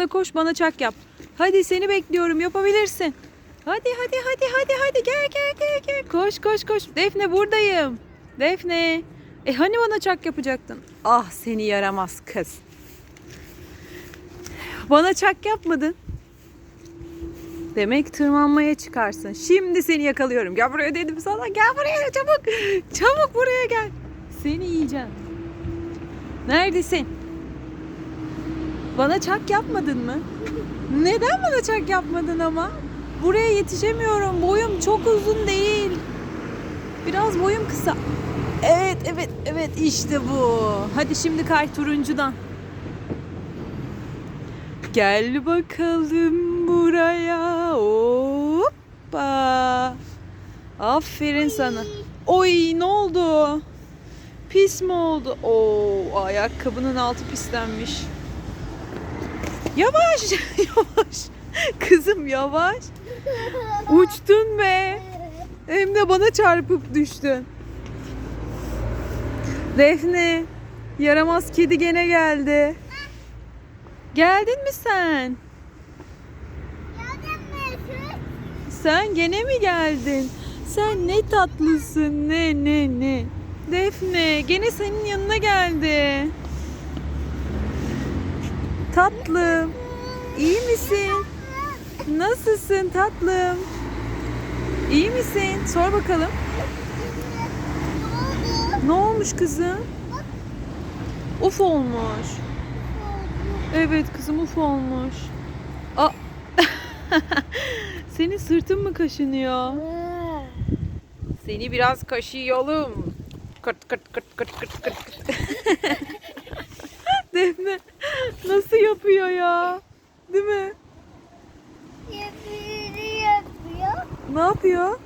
da koş bana çak yap. Hadi seni bekliyorum yapabilirsin. Hadi hadi hadi hadi hadi gel gel gel gel. Koş koş koş. Defne buradayım. Defne. E hani bana çak yapacaktın? Ah seni yaramaz kız. Bana çak yapmadın. Demek tırmanmaya çıkarsın. Şimdi seni yakalıyorum. Gel buraya dedim sana. Gel buraya çabuk. Çabuk buraya gel. Seni yiyeceğim. Neredesin? Bana çak yapmadın mı? Neden bana çak yapmadın ama? Buraya yetişemiyorum. Boyum çok uzun değil. Biraz boyum kısa. Evet, evet, evet işte bu. Hadi şimdi kay turuncudan. Gel bakalım buraya. Hoppa. Aferin sana. Oy ne oldu? Pis mi oldu? Oo ayakkabının altı pislenmiş. Yavaş yavaş. Kızım yavaş. Uçtun be. Hem de bana çarpıp düştün. Defne. Yaramaz kedi gene geldi. Geldin mi sen? Sen gene mi geldin? Sen ne tatlısın ne ne ne. Defne gene senin yanına geldi. Tatlım. iyi misin? Nasılsın tatlım? İyi misin? Sor bakalım. Ne olmuş kızım? Uf olmuş. Evet kızım uf olmuş. Aa. Senin sırtın mı kaşınıyor? Seni biraz kaşıyalım. Kırt kırt kırt kırt kırt kırt. Defne nasıl yapıyor ya? Değil mi? Ne yapıyor?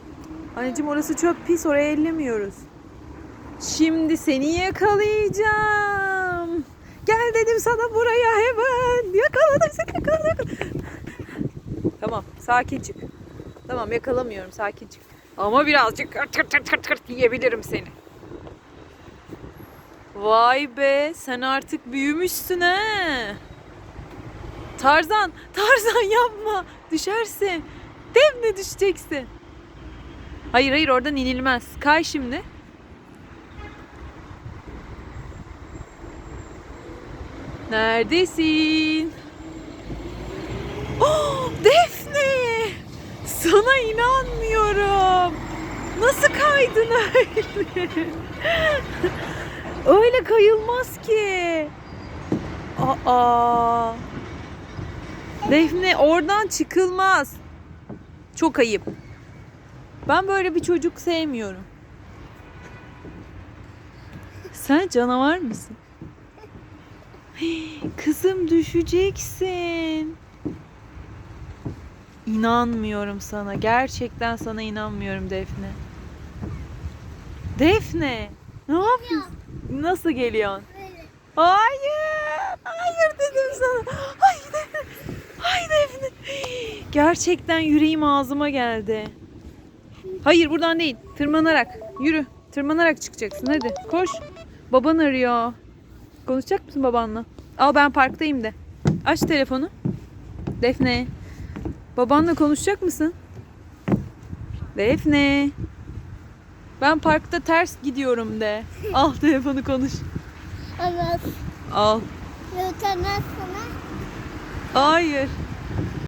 Anneciğim orası çok pis oraya ellemiyoruz. Şimdi seni yakalayacağım. Gel dedim sana buraya hemen. Yakaladım seni yakaladım. Tamam sakin çık. Tamam yakalamıyorum sakin çık. Ama birazcık kırt kırt kırt kırt yiyebilirim seni. Vay be sen artık büyümüşsün he. Tarzan, Tarzan yapma. Düşersin. Devne düşeceksin. Hayır hayır oradan inilmez. Kay şimdi. Neredesin? Oh, Defne! Sana inanmıyorum. Nasıl kaydın öyle? öyle kayılmaz ki. Aa. Defne oradan çıkılmaz. Çok ayıp. Ben böyle bir çocuk sevmiyorum. Sen canavar mısın? Kızım düşeceksin. İnanmıyorum sana. Gerçekten sana inanmıyorum Defne. Defne, ne yapıyorsun? Nasıl geliyorsun? Hayır. Hayır dedim sana. Ay Defne. Ay Defne. Gerçekten yüreğim ağzıma geldi. Hayır buradan değil. Tırmanarak. Yürü. Tırmanarak çıkacaksın. Hadi koş. Baban arıyor. Konuşacak mısın babanla? Al ben parktayım de. Aç telefonu. Defne. Babanla konuşacak mısın? Defne. Ben parkta ters gidiyorum de. Al telefonu konuş. Evet. Al. Lütfen sana Hayır.